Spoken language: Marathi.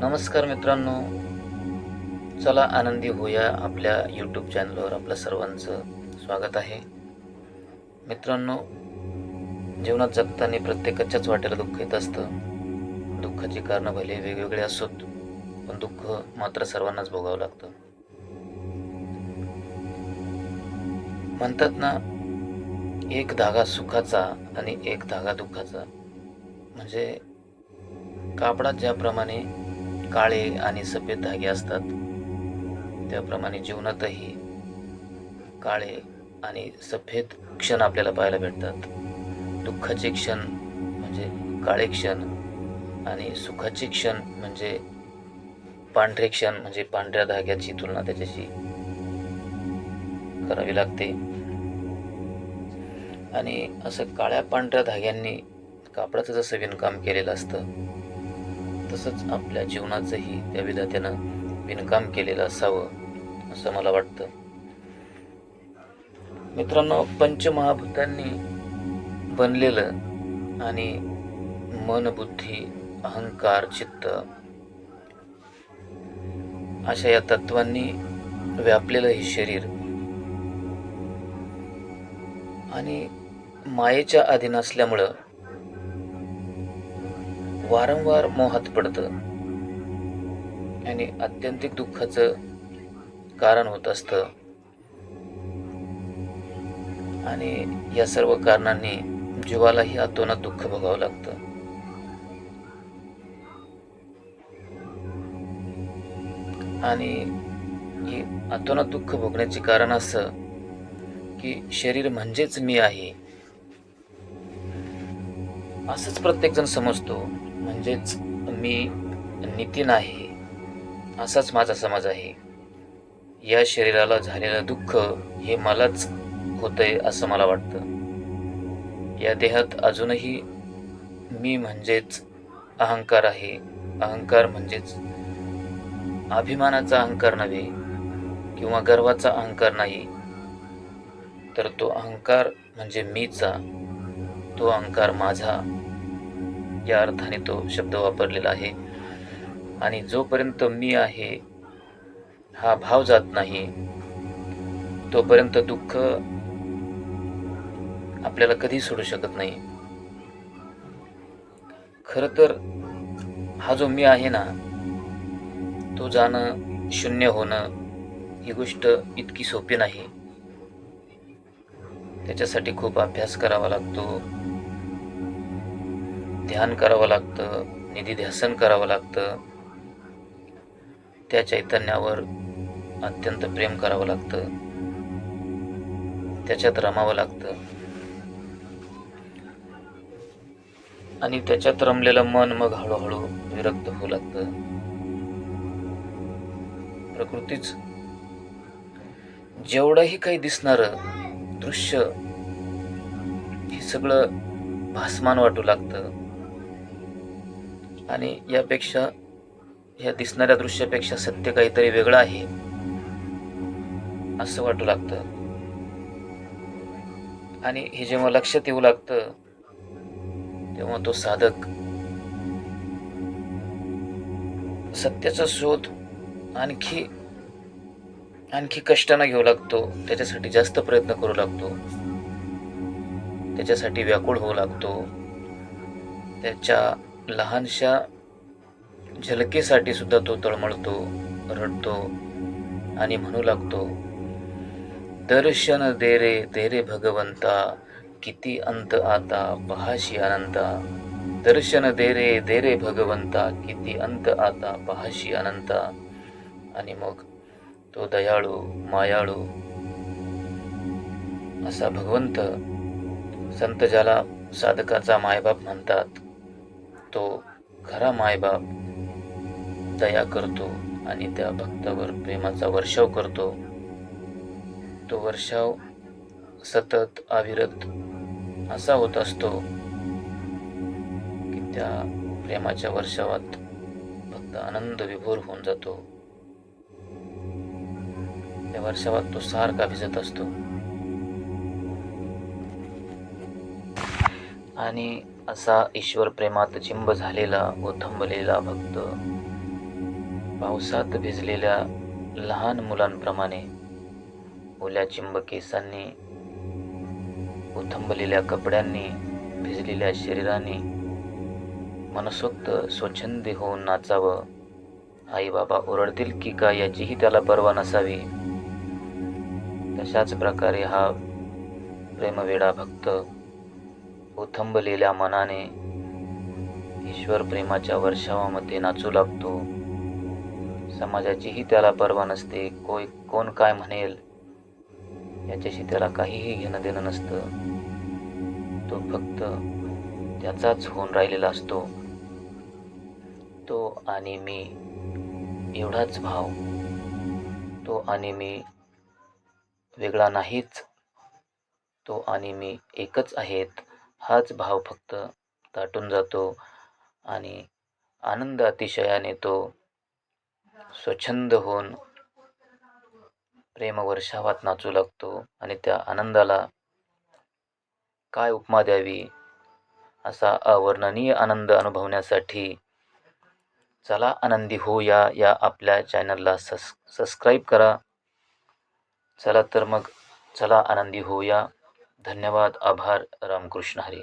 नमस्कार मित्रांनो. चला आनंदी होऊया आपल्या यूट्यूब चॅनलवर आपल्या सर्वांचं स्वागत आहे. मित्रांनो जीवनात जगताना प्रत्येकाच्याच वाट्याला दुःख येत असतं. दुःखाची कारणं भले वेगवेगळे असोत पण दुःख मात्र सर्वांनाच भोगावं लागतं. म्हणतात ना एक धागा सुखाचा आणि एक धागा दुःखाचा. म्हणजे कापडात ज्याप्रमाणे काळे आणि सफेद धागे असतात. त्याप्रमाणे जीवनातही काळे आणि सफेद क्षण आपल्याला पाहायला भेटतात. दुःखाचे क्षण म्हणजे काळे क्षण आणि सुखाचे क्षण म्हणजे पांढरे क्षण म्हणजे पांढऱ्या धाग्याची तुलना त्याच्याशी करावी लागते. आणि असं काळ्या पांढऱ्या धाग्यांनी कापडाचं जसं विणकाम केलेलं असतं तसंच आपल्या जीवनाचंही त्या विधात्यानं विणकाम केलेलं असावं असं मला वाटतं. मित्रांनो पंचमहाभूतांनी बनलेलं आणि मन बुद्धी अहंकार चित्त अशा या तत्वांनी व्यापलेलं हे शरीर. आणि मायेच्या अधीन असल्यामुळं वारंवार मोहात पडतं. आणि आत्यंतिक दुःखाचं कारण होत असतं. आणि या सर्व कारणांनी जीवालाही अतोनात दुःख भोगावं लागतं. आणि हे अतोनात दुःख भोगण्याचे कारण असं की शरीर म्हणजेच मी आहे. असंच प्रत्येकजण समजतो. म्हणजेच मी नितीन आहे. असाच माझा समज आहे. या शरीराला झालेलं दुःख हे मलाच होतंय असं मला वाटतं. या देहात अजूनही मी म्हणजेच अहंकार आहे. अहंकार म्हणजेच अभिमानाचा अहंकार नव्हे किंवा गर्वाचा अहंकार नाही. तर तो अहंकार म्हणजे मीचा तो अहंकार माझा. या अर्थाने तो शब्द वापरलेला आहे. आणि जोपर्यंत मी आहे हा भाव जात नाही तोपर्यंत दुःख आपल्याला कधी सोडू शकत नाही. खरं तर हा जो मी आहे ना तो जाणं शून्य होणं ही गोष्ट इतकी सोपी नाही. त्याच्यासाठी खूप अभ्यास करावा लागतो. ध्यान करावं लागतं निधीध्यासन करावं लागतं. त्या चैतन्यावर अत्यंत प्रेम करावं लागतं. त्याच्यात रमावं लागतं. आणि त्याच्यात रमलेलं मन मग हळूहळू विरक्त होऊ लागतं. प्रकृतीच जेवढंही काही दिसणारं दृश्य हे सगळं भासमान वाटू लागतं. आणि यापेक्षा ह्या दिसणाऱ्या दृश्यापेक्षा सत्य काहीतरी वेगळं आहे असं वाटू लागतं. आणि हे जेव्हा लक्षात येऊ लागतं तेव्हा तो साधक सत्याचा शोध आणखी आणखी कष्टानं घेऊ लागतो त्याच्यासाठी जास्त प्रयत्न करू लागतो त्याच्यासाठी व्याकुळ होऊ लागतो त्याच्या लहानशा झलकेसाठी सुद्धा तो तळमळतो रडतो आणि म्हणू लागतो दर्शन दे रे दे रे भगवंता किती अंत आता पहाशी अनंता. दर्शन दे रे दे रे भगवंता किती अंत आता पहाशी अनंता. आणि मग तो दयाळू मायाळू असा भगवंत संत ज्याला साधकाचा मायबाप म्हणतात तो खरा मायबाप. दया करतो आणि त्या भक्तावर प्रेमाचा वर्षाव करतो. तो वर्षाव सतत अविरत असा होत असतो की त्या प्रेमाच्या वर्षावात भक्त आनंद विभोर होऊन जातो. त्या वर्षावात तो सारखा भिजत असतो? आणि असा ईश्वर प्रेमात चिंब झालेला ओथंबलेला भक्त. पावसात भिजलेल्या लहान मुलांप्रमाणे ओल्या चिंब केसांनी उथंबलेल्या कपड्यांनी भिजलेल्या शरीराने मनसोक्त स्वच्छंदी होऊन नाचावं. आई बाबा ओरडतील की का याचीही त्याला पर्वा नसावी. तशाच प्रकारे हा प्रेमवेडा भक्त उथंबलेल्या मनाने ईश्वर प्रेमाच्या वर्षावामध्ये नाचू लागतो. समाजाचीही त्याला पर्वा नसते. कोय कोण काय म्हणेल? याच्याशी त्याला काहीही घेणं देणं नसतं. तो फक्त त्याचाच होऊन राहिलेला असतो. तो आणि मी एवढाच भाव. तो आणि मी वेगळा नाहीच. तो आणि मी एकच आहेत. हाच भाव फक्त दाटून जातो आणि आनंद अतिशयाने तो स्वच्छंद होऊन प्रेमवर्षावात नाचू लागतो आणि त्या आनंदाला काय उपमा द्यावी असा अवर्णनीय आनंद अनुभवण्यासाठी चला आनंदी होऊया या आपल्या चॅनलला सस सबस्क्राईब करा. चला तर मग चला आनंदी होऊया. धन्यवाद आभार रामकृष्ण हरी.